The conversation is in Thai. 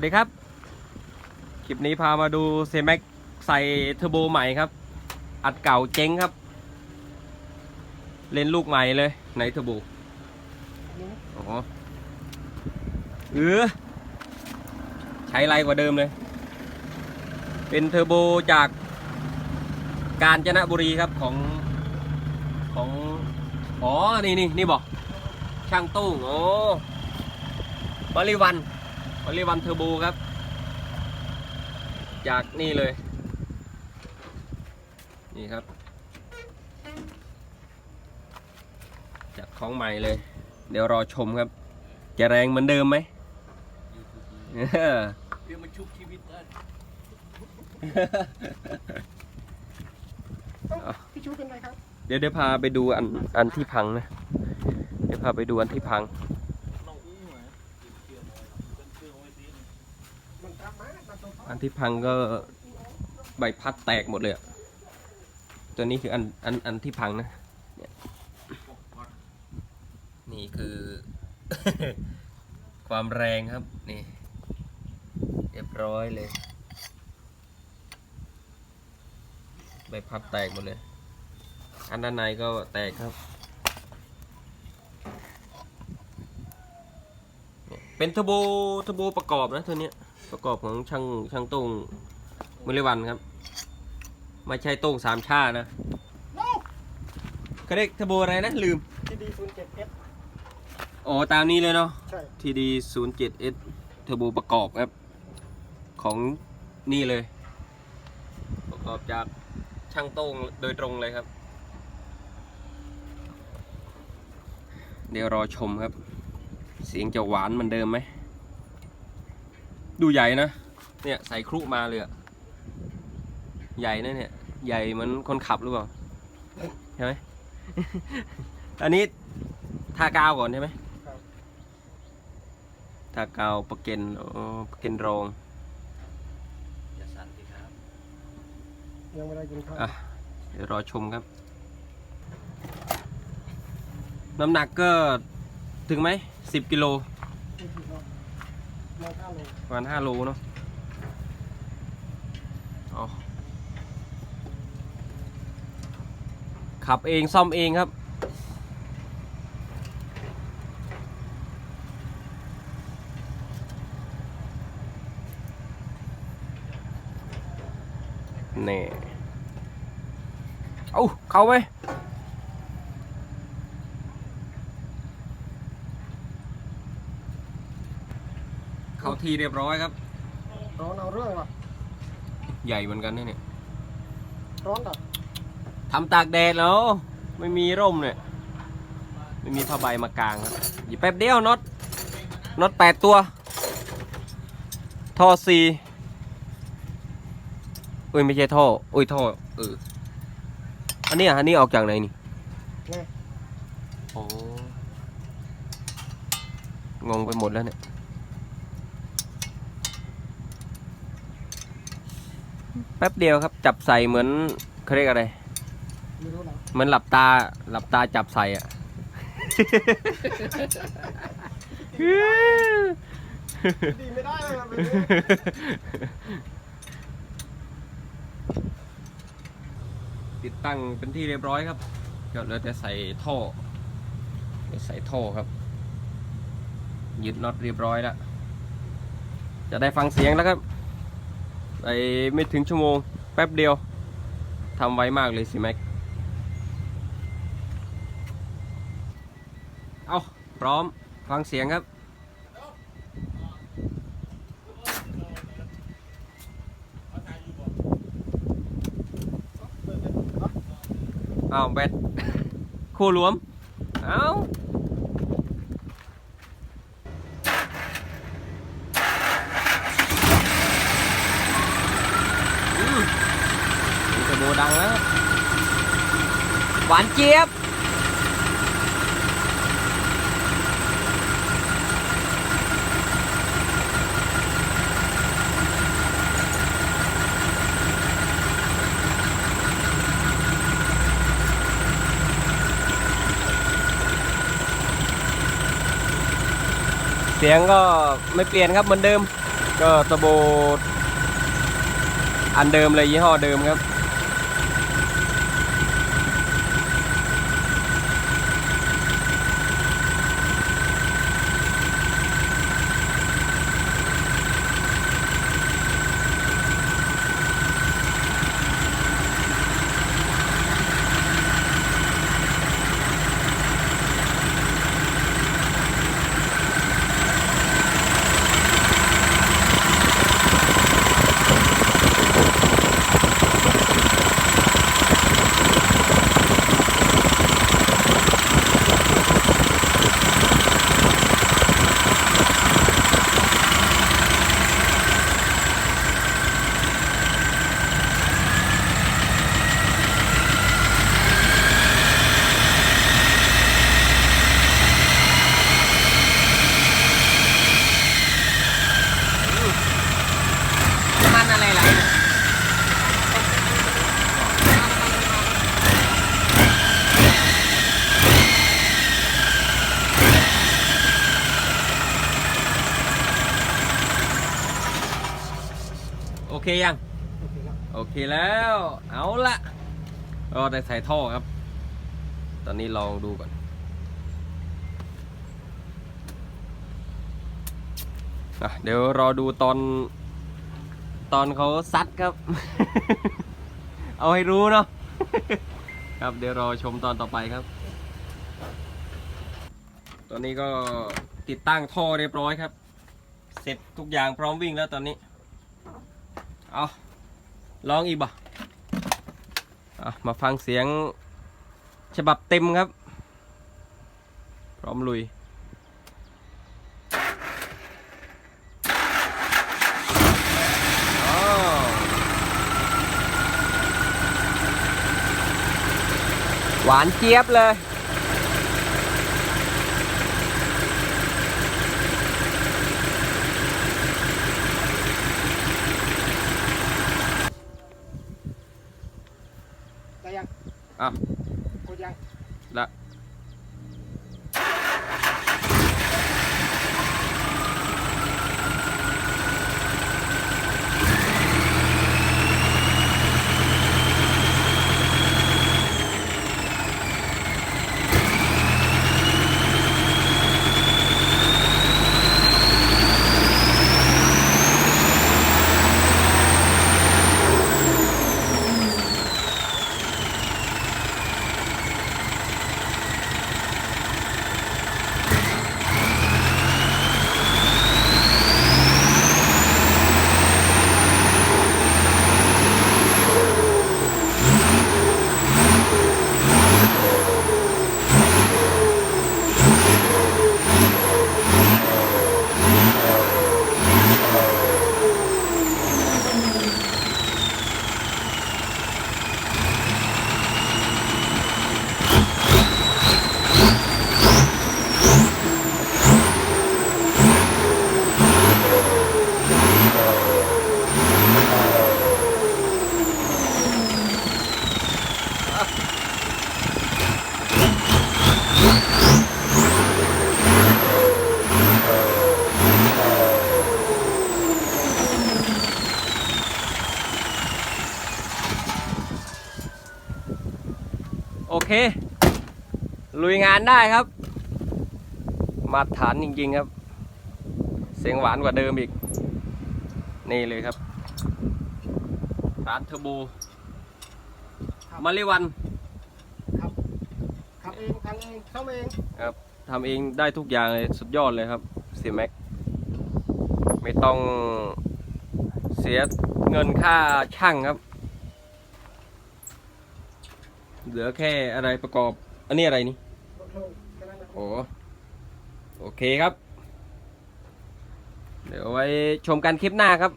วัสดีครับ คลิปนี้พามาดูเซแม็กใส่เทอร์โบใหม่ครับ อัดเก่าเจ๊งครับ เล่นลูกใหม่เลยในเทอร์โบอ๋อเออใช้ไรกว่าเดิมเลย เป็นเทอร์โบจากกาญจนบุรีครับของของ อ๋อ นี่นี่นี่บอกช่างตุ้โอ้บริวัน บริวันเทอร์โบครับ จากนี่เลย นี่ครับ จากของใหม่เลย เดี๋ยวรอชมครับ จะแรงเหมือนเดิมไหมเออเพื่อมันชุบชีวิตได้พี่ชูเป็นไรครับ เดี๋ยวเดี๋ยวพาไปดูอันอันที่พังนะ เดี๋ยวพาไปดูอันที่พังลองอู้หน่อยเชื่อมเลยเป็นเชื่อมไว้สิ มันทำมาตัดตัว อันที่พังก็ใบพัดแตกหมดเลยอะตัวนี้คืออันอันอันที่พังนะนี่คือ ความแรงครับนี่เรียบร้อยเลย ใบพัดแตกหมดเลย อันด้านในก็แตกครับเนี่ยเป็นเทอร์โบเทอร์โบประกอบนะตัวเนี้ย ประกอบของช่างช่างตุ้งมือเลวันครับ ไม่ใช่ตุ้งสามชานะเขาเรียกเทอร์โบอะไรนะ ลืมทีดีศูนย์เจ็ดเอสอ๋อตามนี้เลยเนาะ ใช่ TD 0 7 S เทอร์โบประกอบครับ ของนี่เลย ประกอบจากช่างโต้งโดยตรงเลยครับ เดี๋ยวรอชมครับ เสียงจะหวานเหมือนเดิมไหม ดูใหญ่นะ เนี่ยใส่ครุมาเลยอะใหญ่นะเนี่ย ใหญ่เหมือนคนขับหรือเปล่าใช่ไหม อันนี้ทากาวก่อนใช่ไหมครับทากาวประเก็นอ๋อประเก็นรองอย่าสั่นสิครับ ยังไม่ได้กินข้าวอะเดี๋ยวรอชมครับ น้ำหนักก็ถึงไหมสิบกิโล นี่คือเราเราข้าวเลประมาณห้าโลเนาะเอาขับเองซ่อมเองครับนี่เอาเข้าไหม เข้า ที่เรียบร้อยครับ ร้อนเอาเรื่องว่ะใหญ่เหมือนกันนะเนี่ยร้อนอะทำตากแดดแล้ว ไม่มีร่มเนี่ย ไม่มีผ้าใบมากางครับหยิบแป๊บเดียวน็อตน็อตแปดตัวท่อสี่อุ้ยไม่ใช่ท่ออุ้ยท่อเอออันนี้อะอันนี้ออกจากไหนนี่นี่โอ้งงไปหมดแล้วเนี่ย แป๊บเดียวครับ จับใส่เหมือนเขาเรียกอะไร เหมือนหลับตาหลับตาจับใส่อะดีไม่ได้เลยแบบนี้ติดตั้งเป็นที่เรียบร้อยครับก็เหลือแต่ใส่ท่อใส่ท่อครับ ยึดน็อตเรียบร้อยแล้ว จะได้ฟังเสียงแล้วครับ ไปไม่ถึงชั่วโมง แป๊บเดียวทำไวมากเลยสิแม็ก เอาพร้อมฟังเสียงครับอ้าวแบตคู่รวม เอ้าอืมนี่จะโบดังแล้ว หวานเจี๊ยบ เสียงก็ไม่เปลี่ยนครับเหมือนเดิม ก็เทอร์โบอันเดิมเลยยี่ห้อเดิมครับ มันอะไรล่ะ โอเคยังโอเคแล้ว เอาละก็ได้ใส่ท่อครับ ตอนนี้ลองดูก่อนอะเดี๋ยวรอดูตอน ตอนเขาซัดครับ เอาให้รู้เนาะ ครับเดี๋ยวรอชมตอนต่อไปครับ ตอนนี้ก็ติดตั้งท่อเรียบร้อยครับ เสร็จทุกอย่างพร้อมวิ่งแล้วตอนนี้ เอาลองอีกบ่ะมาฟังเสียงฉบับเต็มครับ พร้อมลุยหวานเจี๊ยบเลย เค ลุยงานได้ครับ มาตรฐานจริงๆครับ เสียงหวานกว่าเดิมอีก นี่เลยครับร้านเทอร์โบมาริวันครับทำเองทำเองซ่อมเองครับทำเองได้ทุกอย่างเลยสุดยอดเลยครับเสียแม็กไม่ต้องเสียเงินค่าช่างครับ เหลือแค่อะไรประกอบ อันนี้อะไรนี่โลงแค่นั้นนะโอ้โอเคครับ เดี๋ยวไว้ชมกันคลิปหน้าครับ